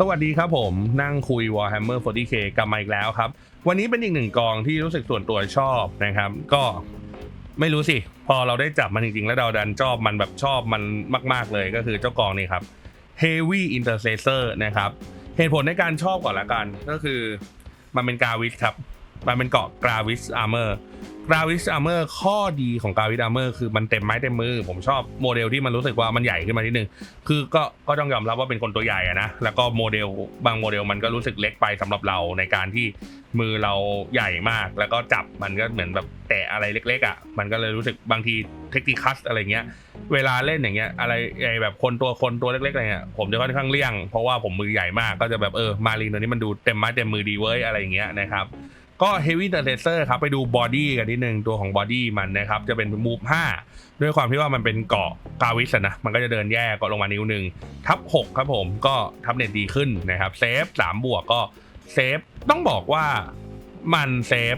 สวัสดีครับผมนั่งคุย Warhammer 40k กลับมาอีกแล้วครับ วันนี้เป็นอีกหนึ่งกองที่รู้สึกส่วนตัวชอบนะครับ ก็ไม่รู้สิ พอเราได้จับมันจริงๆ แล้วเราดันชอบมันแบบชอบมันมาก ๆ เลยก็คือเจ้ากองนี้ครับ Heavy Intercessor นะครับ เหตุผลในการชอบก่อนละกัน ก็คือมันเป็นกาวิสครับ มันเป็นเกาะกราวิสอาร์เมอร์กราวิสอาร์เมอร์ข้อดีของกราวิสอาร์เมอร์คือมันเต็มไม้เต็มมือ ผมชอบโมเดลที่มันรู้สึกว่ามันใหญ่ขึ้นมานิดนึง คือก็ก็ต้องยอมรับว่าเป็นคนตัวใหญ่อะนะ แล้วก็โมเดลบางโมเดลมันก็รู้สึกเล็กไปสำหรับเราในการที่มือเราใหญ่มาก แล้วก็จับมันก็เหมือนแบบแตะอะไรเล็กๆอะมันก็เลยรู้สึกบางทีเทคนิคัสอะไรเงี้ย เวลาเล่นอย่างเงี้ยอะไรไอแบบคนตัวคนตัวเล็กๆอะไรเงี้ย ผมจะค่อนข้างเลี่ยง เพราะว่าผมมือใหญ่มาก ก็จะแบบเออมารีนตัวนี้มันดูเต็มไม้เต็มมือดีเว้ยอะไรเงี้ยนะครับ ก็ Heavy t e r s e r ครับ ไปดูบอดี้กันนิดนึง ตัวของบอดี้มันนะครับ จะเป็นมูฟ5ด้วยความที่ว่ามันเป็นเกาะกาวิสนะ มันก็จะเดินแยกเกาะลงมานิ้วหนึ่งทับ 6 ครับผมก็ทับเน็ตดีขึ้นนะครับเซฟ3บวกก็เซฟต้องบอกว่ามันเซฟ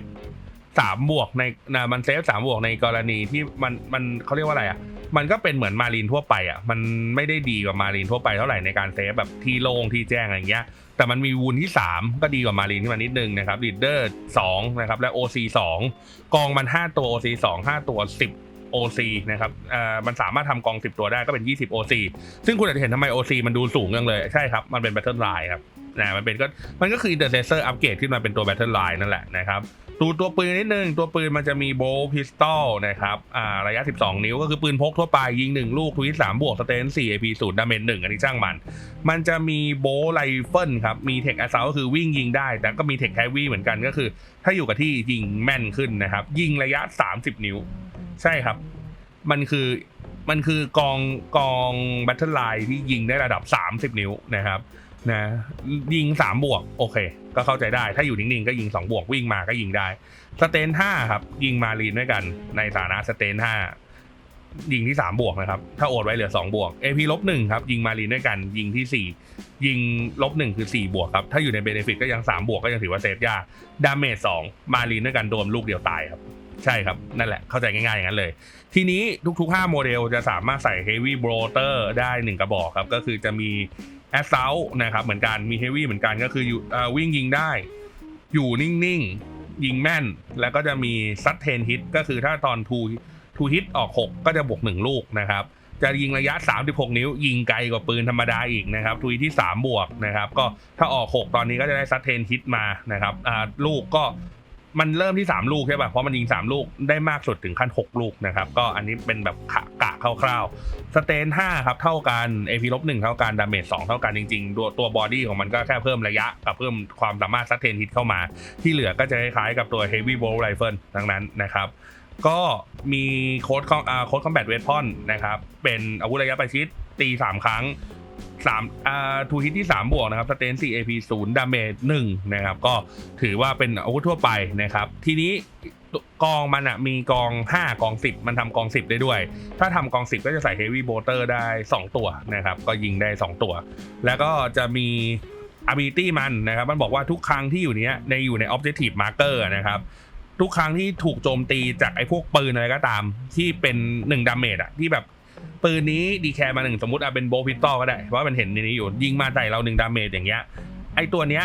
3บวกในนะมันเซฟ3บวกในกรณีที่มันมันเขาเรียกว่าอะไรอะ มันก็เป็นเหมือนมารีนทั่วไปอะมันไม่ได้ดีกว่ามารีนทั่วไปเท่าไหร่ในการเซฟแบบที่โล่งที่แจ้งอะไรเงี้ยแต่มันมีวูนที่ 3 ก็ดีกว่ามารีนที่มานิดนึงนะครับลีดเดอร์2นะครับและ OC 2กองมัน 5 ตัว OC 2 5 ตัว 10 OC นะครับเอ่อมันสามารถทำกอง 10 ตัวได้ก็เป็น 20 OC ซึ่งคุณอาจจะเห็นทำไม OC มันดูสูงจังเลย ใช่ครับ มันเป็น Battle Line ครับ นะมันเป็นก็มันก็คือ Intercessor อัปเกรดขึ้นมาเป็นตัว Battle Line นั่นแหละนะครับตัวตัวปืนนิดนึง ตัวปืนมันจะมีโบว์พิสตอลนะครับอ่าระยะ 12 นิ้วก็คือปืนพกทั่วไปยิง 1 ลูกทวิต3บวกสเตน4 AP 0ดาเมจ1อันนี้ช่างมัน มันจะมีโบว์ไรเฟิลครับ มีเทคแอสซาก็คือวิ่งยิงได้ แต่ก็มีเทคแฮวี่เหมือนกันก็คือ ถ้าอยู่กับที่ยิงแม่นขึ้นนะครับ ยิงระยะ 30 นิ้ว ใช่ครับ มันคือมันคือกองกองแบทเทิลไลน์ที่ยิงได้ระดับ 30 นิ้วนะครับ นะยิง3บวกโอเค ก็เข้าใจได้ถ้าอยู่นิ่งๆก็ยิง2บวกวิ่งมาก็ยิงได้สเตน5ครับ ยิงมารีนด้วยกัน ในฐานะสเตน5ยิงที่3บวกนะครับ ถ้าโอดไว้เหลือ2บวก AP ลบ1ครับ ยิงมารีนด้วยกัน ยิงที่4ยิงลบ1คือ4บวกครับ ถ้าอยู่ในเบเนฟิตก็ยัง3บวกก็ยังถือว่าเซฟยากดาเมจ2มารีนด้วยกันโดนลูกเดียวตายครับใช่ครับ นั่นแหละเข้าใจง่ายๆอย่างนั้นเลย ทีนี้ทุกๆ 5 โมเดลจะสามารถใส่ Heavy b r o t e r ได้ 1 กระบอกครับ ก็คือจะมี Assault นะครับเหมือนกันมี Heavy เหมือนกันก็คืออยู่วิ่งยิงได้ อยู่นิ่งๆ ยิงแม่น แล้วก็จะมีซัดเทนฮิตก็คือถ้าตอนทูทูฮิตออก 6 ก็จะบวก 1 ลูกนะครับ จะยิงระยะ 36 นิ้ว ยิงไกลกว่าปืนธรรมดาอีกนะครับทูฮิตที่ 3 บวกนะครับ ก็ถ้าออก 6 ตอนนี้ก็จะได้ซัดเทนฮิตมานะครับลูกก็ มันเริ่มที่ 3 ลูกใช่ป่ะ เพราะมันยิง 3 ลูกได้มากสุดถึงขั้น 6 ลูกนะครับ ก็อันนี้เป็นแบบกะกะคร่าวๆ สเตน5ครับ เท่ากัน AP ลบ1เท่ากัน ดาเมจ2เท่ากันจริงๆ ตัวตัวบอดี้ของมันก็แค่เพิ่มระยะ กับเพิ่มความสามารถซัดเทนฮิตเข้ามา ที่เหลือก็จะคล้ายๆกับตัว Heavy Bolt Rifle ทั้งนั้นนะครับก็มีโค้ดของอาโค้ดคอมแบทเวทพอนนะครับ เป็นอาวุธระยะประชิดตี 3 ครั้ง 3อ่าทูฮิตที่ 3 บวกนะครับสเตน4 AP 0ดาเมจ1นะครับก็ถือว่าเป็นอาวุธทั่วไปนะครับ ทีนี้กองมันอะมีกอง 5 กอง 10 มันทำกอง 10 ได้ด้วย ถ้าทำกอง 10 ก็จะใส่ Heavy Bolter ได้ 2 ตัวนะครับ ก็ยิงได้ 2 ตัว แล้วก็จะมี ability มันนะครับ มันบอกว่าทุกครั้งที่อยู่เนี้ยในอยู่ใน objective marker นะครับ ทุกครั้งที่ถูกโจมตีจากไอ้พวกปืนอะไรก็ตาม ที่เป็น1ดาเมจอะที่แบบ ปืนนี้ดีแคร์มาหนึ่งสมมติอะเป็นโบพิตอก็ได้ เพราะว่ามันเห็นในนี้อยู่ยิงมาใส่เราหนึ่งดาเมจอย่างเงี้ยไอตัวเนี้ย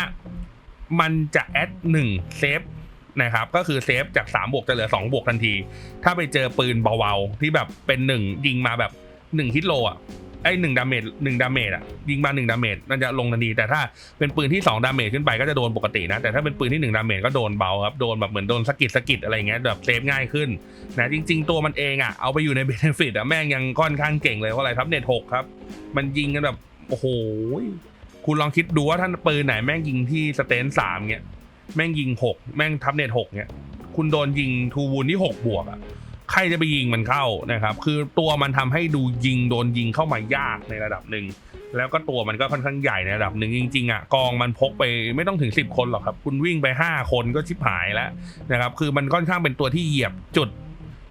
มันจะแอดหนึ่งเซฟนะครับก็คือเซฟจาก3บวกจะเหลือ2บวกทันที ถ้าไปเจอปืนเบาๆที่แบบเป็น 1 ยิงมาแบบ 1 ฮิตโลอะ ไอ้หนึ่งดาเมจหนึ่งดาเมจอะยิงมาหนึ่งดาเมจมันจะลงทันทีแต่ถ้าเป็นปืนที่สองดาเมจขึ้นไปก็จะโดนปกตินะแต่ถ้าเป็นปืนที่หนึ่งดาเมจก็โดนเบาครับโดนแบบเหมือนโดนสกิดสกิดอะไรเงี้ยแบบเซฟง่ายขึ้นนะจริง ๆ ตัวมันเองอะเอาไปอยู่ในเบนฟิตอะแม่งยังค่อนข้างเก่งเลยเพราะอะไรครับเน็ตหกครับ มันยิงกันแบบโอ้โหคุณลองคิดดูว่าท่านปืนไหนแม่งยิงที่สเตนสามเงี้ยแม่งยิงหกแม่งทับเน็ตหกเงี้ยคุณโดนยิงทูวูนที่หกบวกอะ รจะไปยิงมันเข้านะครับ คือตัวมันทำให้ดูยิงโดนยิงเข้ามายากในระดับหนึ่งแล้วก็ตัวมันก็ค่อนข้างใหญ่ในระดับหนึ่งจริงๆอะกองมันพกไปไม่ต้องถึง 10 คนหรอกครับ คุณวิ่งไป 5 คนก็ชิบหายแล้วนะครับคือมันค่อนข้างเป็นตัวที่เหยียบจุด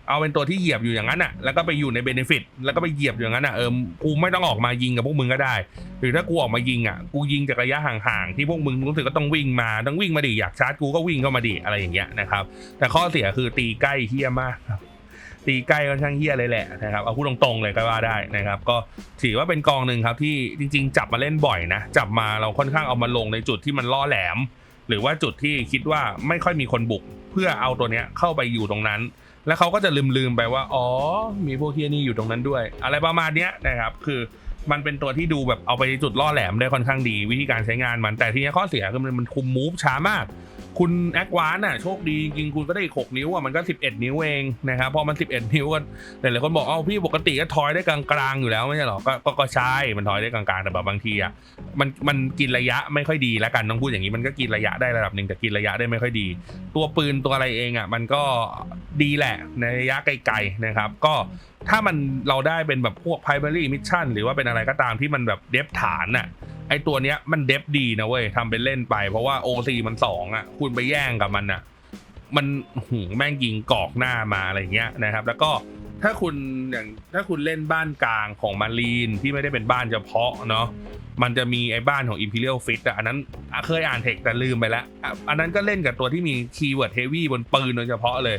เอาเป็นตัวที่เหยียบอยู่อย่างนั้นอะแล้วก็ไปอยู่ในเบนฟิตแล้วก็ไปเหยียบอยู่อย่างนั้นอะเออกูไม่ต้องออกมายิงกับพวกมึงก็ได้ หรือถ้ากูออกมายิงอะกูยิงจากระยะห่างๆที่พวกมึงรู้สึกก็ต้องวิ่งมาต้องวิ่งมาดิอยากชาร์จกูก็วิ่งเข้ามาดิอะไรอย่างเงี้ยนะครับแต่ข้อเสียคือตีใกล้เฮี้ยมากครับ ตีใกล้ค่อนข้างเฮี้ยเลยแหละนะครับเอาพูดตรงๆเลยก็ว่าได้นะครับก็ถือว่าเป็นกองหนึ่งครับที่จริง ๆ จับมาเล่นบ่อยนะจับมาเราค่อนข้างเอามาลงในจุดที่มันล่อแหลม หรือว่าจุดที่คิดว่าไม่ค่อยมีคนบุก เพื่อเอาตัวเนี้ยเข้าไปอยู่ตรงนั้น แล้วเขาก็จะลืมๆไปว่าอ๋อมีพวกเฮียนี่อยู่ตรงนั้นด้วย อะไรประมาณเนี้ยนะครับคือมันเป็นตัวที่ดูแบบเอาไปจุดล่อแหลมได้ค่อนข้างดีวิธีการใช้งานมันแต่ทีนี้ข้อเสียคือมันมันคุมมูฟช้ามาก คุณแอควานอะโชคดีจริงคุณก็ได้อีก6นิ้วอะมันก็11นิ้วเองนะครับพอมัน11นิ้วก็หลายๆคนบอกเอ้าพี่ปกติก็ทอยได้กลางๆอยู่แล้วไม่ใช่หรอก็ก็ก็ใช่มันทอยได้กลางๆแต่แบบบางทีอะมันมันกินระยะไม่ค่อยดีแล้วกันต้องพูดอย่างนี้มันก็กินระยะได้ระดับหนึ่งแต่กินระยะได้ไม่ค่อยดี ตัวปืนตัวอะไรเองอะมันก็ดีแหละในระยะไกลๆนะครับก็ถ้ามันเราได้เป็นแบบพวก primary mission หรือว่าเป็นอะไรก็ตามที่มันแบบเดฟฐานอะไอตัวเนี้ยมันเดฟดีนะเว้ยทำเป็นเล่นไป เพราะว่า OC มันสองอะ คุณไปแย่งกับมันอะ มันหูแม่งยิงกอกหน้ามาอะไรเงี้ยนะครับ แล้วก็ถ้าคุณอย่างถ้าคุณเล่นบ้านกลางของมารีนที่ไม่ได้เป็นบ้านเฉพาะเนาะมันจะมีไอ้บ้านของ Imperial Fit อะอันนั้นเคยอ่านเทคแต่ลืมไปแล้ว อันนั้นก็เล่นกับตัวที่มีคีย์เวิร์ดเฮวี่บนปืนโดยเฉพาะเลย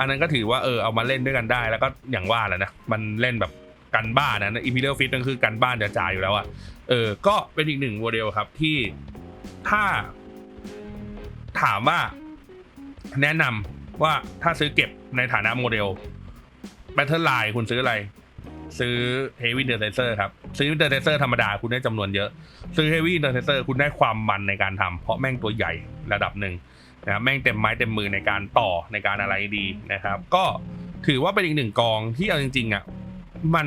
อันนั้นก็ถือว่าเออเอามาเล่นด้วยกันได้ แล้วก็อย่างว่าแหละนะมันเล่นแบบกันบ้านนะ Imperial Fit นั่นคือกันบ้านจะจ่ายอยู่แล้วอะเออ ก็เป็นอีกหนึ่งโมเดลครับที่ถ้าถามว่าแนะนำว่าถ้าซื้อเก็บในฐานะโมเดล Battle Line คุณซื้ออะไร ซื้อ Heavy Intercessor ครับ ซื้อ Intercessor ธรรมดาคุณได้จำนวนเยอะ ซื้อ Heavy Intercessor คุณได้ความมันในการทำเพราะแม่งตัวใหญ่ระดับหนึ่ง นะครับแม่งเต็มไม้เต็มมือในการต่อในการอะไรดีนะครับ ก็ถือว่าเป็นอีกหนึ่งกองที่เอาจริงๆอะมัน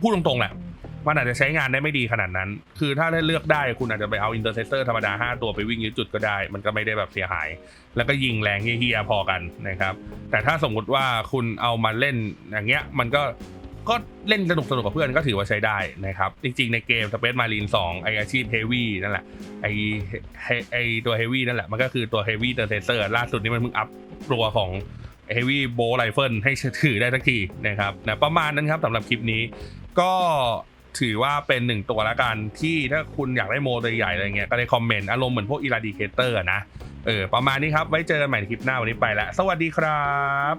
พูดตรงๆแหละมันอาจจะใช้งานได้ไม่ดีขนาดนั้น คือถ้าได้เลือกได้คุณอาจจะไปเอาอินเตอร์เซสเตอร์ธรรมดา 5 ตัวไปวิ่งยึดจุดก็ได้ มันก็ไม่ได้แบบเสียหาย แล้วก็ยิงแรงเฮียพอกันนะครับ แต่ถ้าสมมติว่าคุณเอามาเล่นอย่างเงี้ย มันก็ ก็เล่นสนุกสนุกกับเพื่อนก็ถือว่าใช้ได้นะครับ จริงๆ ในเกม Space Marine 2 ไออาชีพ Heavy นั่นแหละไอไอไอตัว Heavy นั่นแหละ มันก็คือตัว Heavy Intercessor ล่าสุดนี้มันเพิ่งอัพตัวของ Heavy Bow Rifle ให้ถือได้สักทีนะครับนะประมาณนั้นครับสำหรับคลิปนี้ ก็ถือว่าเป็นหนึ่งตัวละกันที่ถ้าคุณอยากได้โมตัวใหญ่อะไรเงี้ยก็ได้คอมเมนต์อารมณ์เหมือนพวก Eradicator อะนะเออประมาณนี้ครับ ไว้เจอกันใหม่ในคลิปหน้าวันนี้ไปแล้ว สวัสดีครับ